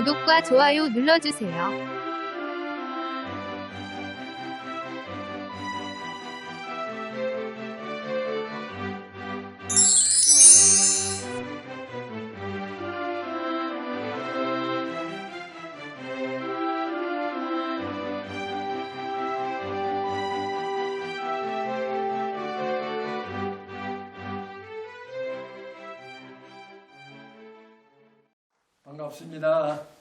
구독과 좋아요 눌러주세요. 반갑습니다.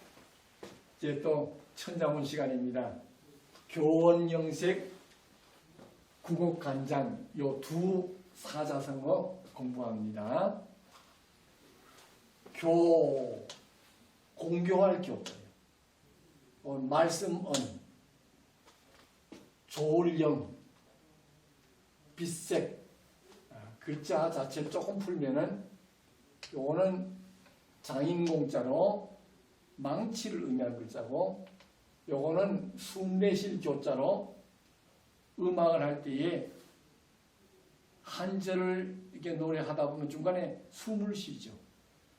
이제 또 천자문 시간입니다. 교원영색 국어간장 요 두 사자성어 공부합니다. 교 공교할 교 어, 말씀언 조울영 빛색 아, 글자 자체를 조금 풀면은 요거는 장인 공자로 망치를 의미하는 글자고 요거는 숨내실 교자로 음악을 할 때에 한 절을 이렇게 노래하다 보면 중간에 숨을 쉬죠.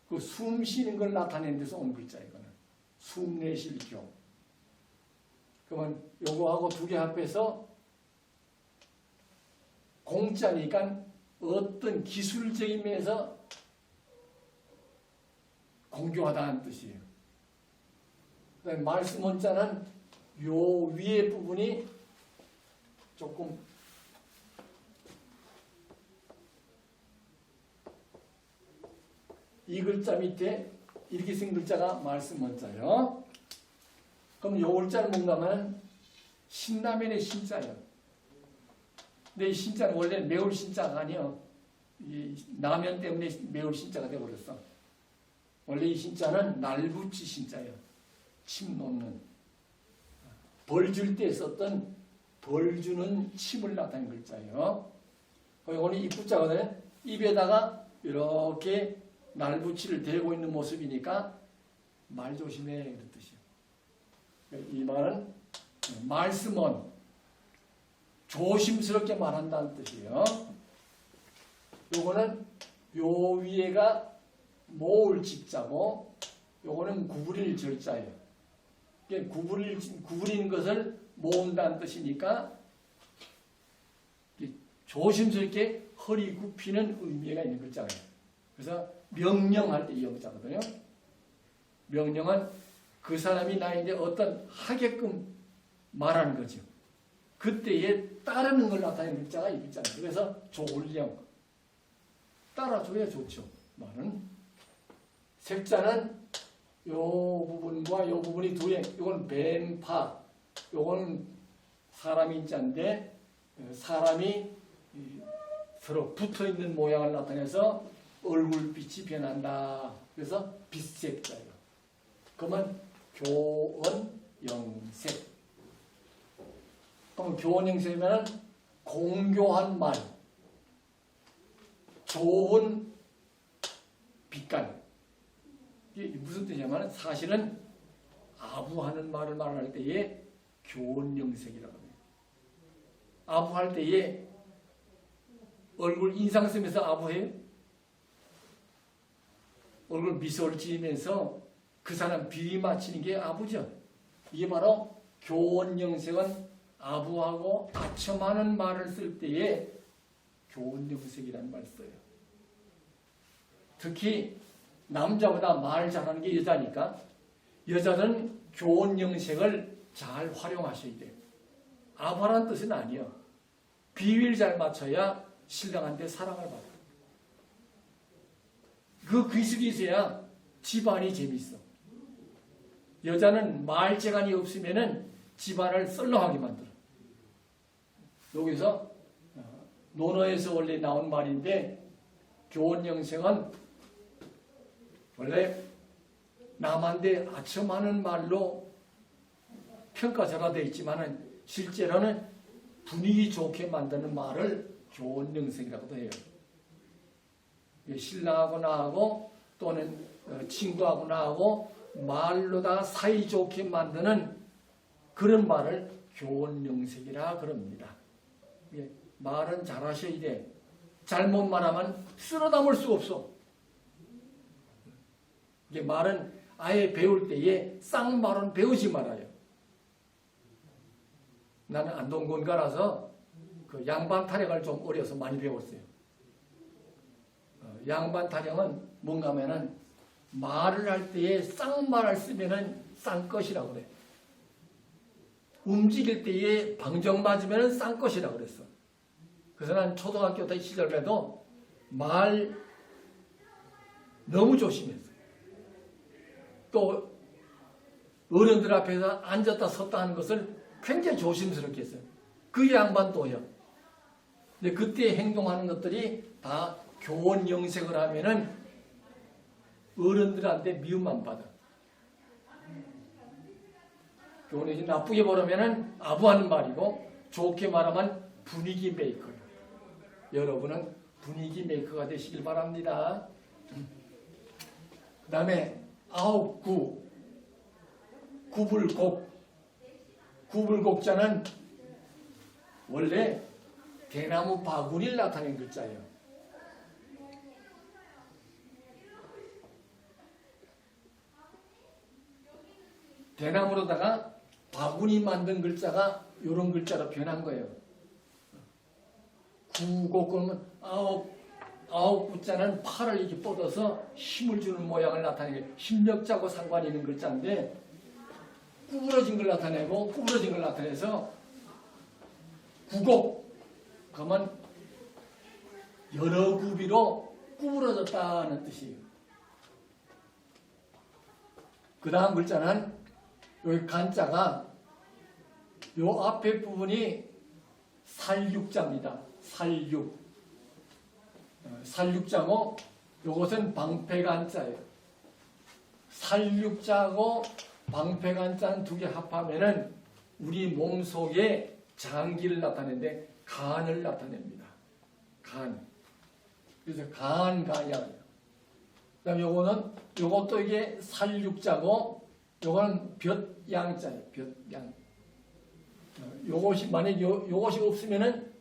그 숨 쉬는 걸 나타내는 데서 온 글자 이거는 숨내실 교. 그러면 요거하고 두 개 합해서 공자니까 어떤 기술적인 면에서 공교하다는 뜻이에요. 그다음에 말씀 원자는 요 위에 부분이 조금 이 글자 밑에 이렇게 쓴 글자가 말씀 원자요. 그럼 요 글자는 뭔가 하면 신라면의 신자예요. 근데 이 신자는 원래 매울 신자가 아니에요. 이 라면 때문에 매울 신자가 되어버렸어. 원래 이 신자는 날붙이 신자예요. 침 놓는. 벌 줄 때 썼던 벌 주는 침을 나타낸 글자예요. 오늘 입구자거든요. 입에다가 이렇게 날붙이를 대고 있는 모습이니까 말 조심해 그런 뜻이에요. 이 말은 말씀은 조심스럽게 말한다는 뜻이에요. 요거는 요 위에가 모을 집자고 요거는 구부릴 절자예요. 구부릴 구부리는 것을 모은다는 뜻이니까 조심스럽게 허리 굽히는 의미가 있는 글자예요. 그래서 명령할 때이 영자거든요. 명령은 그 사람이 나에게 어떤 하게끔 말하는 거죠. 그때에 따르는 걸 나타내는 글자가 이 글자예요. 그래서 조울령 따라줘야 좋죠. 말은 색자는 요 부분과 요 부분이 두개 이건 뱀파 요거는 사람 인자인데 사람이 서로 붙어 있는 모양을 나타내서 얼굴빛이 변한다. 그래서 빛색자예요. 그러면 교원 영색. 그럼 교원 영색이면 공교한 말, 좋은 빛깔. 이게 뜻이냐면 사실은 아부하는 말을 말할 때에 교원영색이라고 합니다. 아부할 때에 얼굴 인상 쓰면서 아부해요. 얼굴 미소를 지으면서 그 사람 비위 맞히는 게 아부죠. 이게 바로 교원영색은 아부하고 아첨하는 말을 쓸 때에 교원영색이라는 말을 써요. 특히 남자보다 말 잘하는 게 여자니까 여자는 교원 영색을 잘 활용하셔야 돼요. 아부라는 뜻은 아니에요. 비위를 잘 맞춰야 신랑한테 사랑을 받아요. 그 기술이 있어야 집안이 재밌어. 여자는 말재간이 없으면은 집안을 썰렁하게 만들어. 여기서 어, 논어에서 원래 나온 말인데 교원 영생은 원래 남한테 아첨하는 말로 평가자가 되어 있지만은 실제로는 분위기 좋게 만드는 말을 교원 영생이라고도 해요. 신랑하고 나하고 또는 어, 친구하고 나하고 말로 다 사이좋게 만드는 그런 말을 교원 영색이라 그럽니다. 말은 잘하셔야 돼. 잘못 말하면 쓸어 담을 수 없어. 이게 말은 아예 배울 때에 쌍말은 배우지 말아요. 나는 안동군가라서 그 양반 타령을 좀 어려서 많이 배웠어요. 어, 양반 타령은 뭔가 하면은 말을 할 때에 쌍말을 쓰면은 쌍것이라고 그래. 움직일 때에 방정 맞으면은 쌍것이라고 그랬어. 그래서 난 초등학교 때 시절에도 말 너무 조심했어. 또 어른들 앞에서 앉았다 섰다 하는 것을 굉장히 조심스럽게 했어요. 그 양반 또요. 근데 그때 행동하는 것들이 다 교원 영색을 하면은 어른들한테 미움만 받아. 교원이 나쁘게 보려면은 아부하는 말이고 좋게 말하면 분위기 메이커예요. 여러분은 분위기 메이커가 되시길 바랍니다. 그 다음에 아홉 구 구불곡 구불곡자는 원래 대나무 바구니를 나타낸 글자예요. 대나무로다가 바구니 만든 글자가 이런 글자로 변한 거예요. 구곡 그러면 아홉 아홉 구자는 팔을 이렇게 뻗어서 힘을 주는 모양을 나타내게 힘력자고 상관이 있는 글자인데 구부러진 걸 나타내고 구부러진 걸 나타내서 구곡 그러면 여러 구비로 구부러졌다는 뜻이에요. 그 다음 글자는 여기 간자가 요 앞에 부분이 살육자입니다. 살육. 어, 살육자고 요것은 방패간자예요. 살육자고 방패간자는 두 개 합하면은 우리 몸 속에 장기를 나타내는데 간을 나타냅니다. 간. 그래서 간가야. 그다음 요거는 요것도 이게 살육자고 요거는 볕양자예요. 볕양. 어, 요것이 만약 요 요것이 없으면은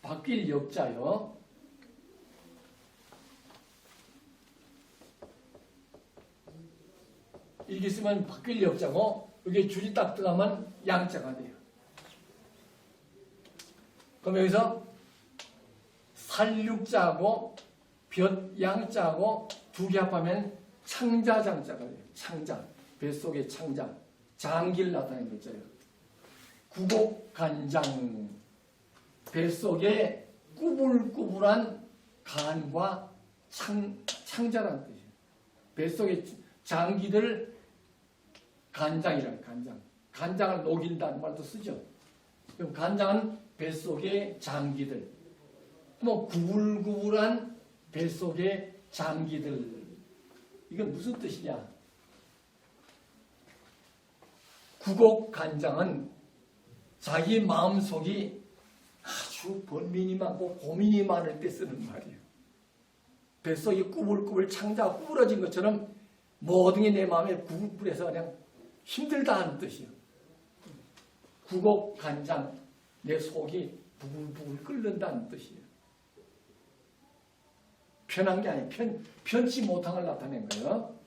바뀔 역자요. 이게 있으면 바뀔 역자고 여기 줄이 딱 들어가면 양자가 돼요. 그럼 여기서 살육자하고 볕양자하고 두 개 합하면 창자장자가 돼요. 창자. 뱃속의 창자. 장기를 나타내는 글자예요. 구곡간장. 뱃속에 꾸불꾸불한 간과 창, 창자라는 뜻이에요. 뱃속의 장기들 간장이라는 간장. 간장을 녹인다는 말도 쓰죠. 그럼 간장은 뱃속의 장기들. 뭐 구불구불한 뱃속의 장기들. 이건 무슨 뜻이냐? 구곡 간장은 자기 마음속이 아주 번민이 많고 고민이 많을 때 쓰는 말이에요. 뱃속이 꾸불꾸불 창자가 구부러진 것처럼 모든 게 내 마음에 구불해서 그냥 힘들다 하는 뜻이에요. 구곡 간장, 내 속이 부글부글 끓는다는 뜻이에요. 편한 게 아니에요. 편, 편치 못한 걸 나타낸 거예요.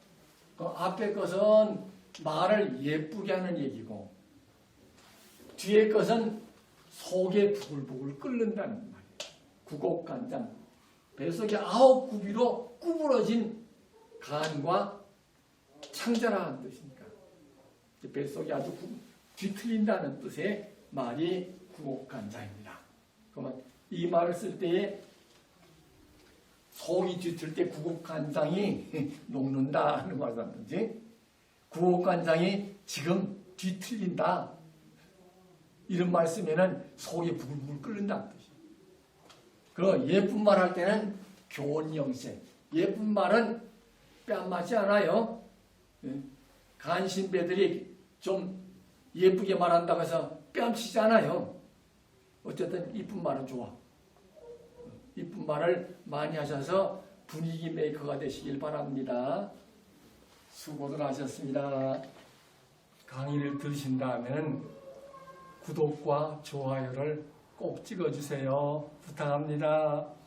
그 앞에 것은 말을 예쁘게 하는 얘기고, 뒤에 것은 속에 부글부글 끓는다는 말이에요. 구곡 간장. 뱃속에 아홉 구비로 구부러진 간과 창자라는 뜻이니까. 뱃속이 아주 구, 뒤틀린다는 뜻의 말이 구곡간장입니다. 그러면 이 말을 쓸 때에 속이 뒤틀 때 구곡간장이 녹는다 하는 말이라든지 구곡간장이 지금 뒤틀린다 이런 말 쓰면은 속이 부글부글 끓는다는 뜻이에요. 그 예쁜 말 할 때는 교원영생 예쁜 말은 뺨 맞지 않아요. 예. 간신배들이 좀 예쁘게 말한다고 해서 뺨치지 않아요. 어쨌든 이쁜 말은 좋아. 이쁜 말을 많이 하셔서 분위기 메이커가 되시길 바랍니다. 수고들 하셨습니다. 강의를 들으신 다음에는 구독과 좋아요를 꼭 찍어주세요. 부탁합니다.